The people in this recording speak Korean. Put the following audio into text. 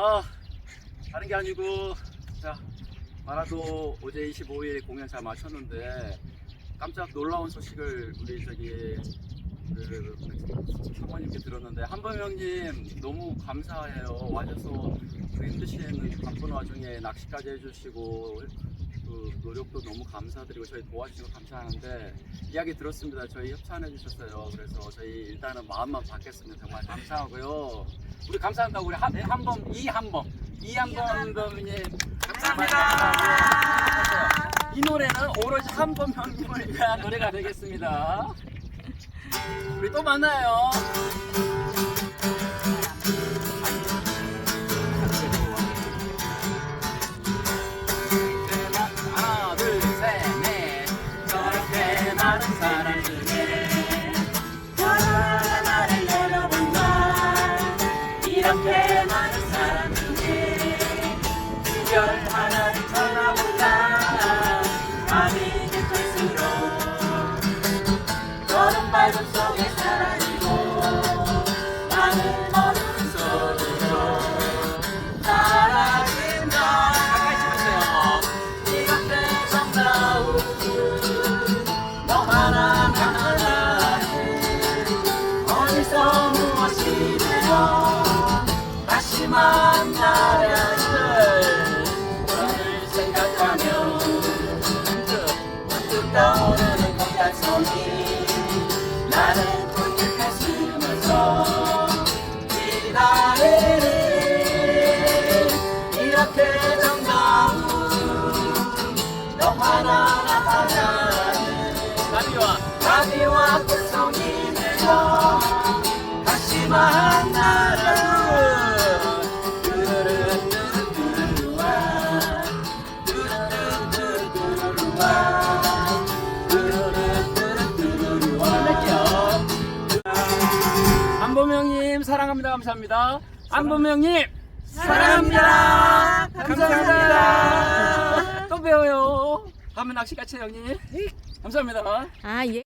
아 다른 게 아니고 자 마라도 어제 25일 공연 잘 마쳤는데 깜짝 놀라운 소식을 우리 저기 그 사모님께 들었는데 한범 형님 너무 감사해요. 와셔서 그 힘드신 바쁜 와중에 낚시까지 해주시고 그 노력도 너무 감사드리고 저희 도와주셔서 감사하는데 이야기 들었습니다. 저희 협찬해 주셨어요. 그래서 저희 일단은 마음만 받겠습니다. 정말 감사하고요. 우리 감사한다 우리 한, 한범 이한범 이한범 범님 감사합니다. 이 노래는 오로지 한범 형님을 위한 노래가 되겠습니다. 우리 또 만나요 많은 사람 중에 나를 날 이렇게 어디서 무엇이 되어 다시 만나려는 너를 생각하며 문득 떠오르는 것같 손이 나는 꿀꿀 가슴에서 기다리는 이렇게 정다운 너 하나만 하나는 나비와 나비와 다시 만나라 형님 사랑합니다. 감사합니다. 형님 사랑합니다. 감사합니다. 또 배워요. 다음에 낚시 같이 해요, 형님. 감사합니다. 아, 예.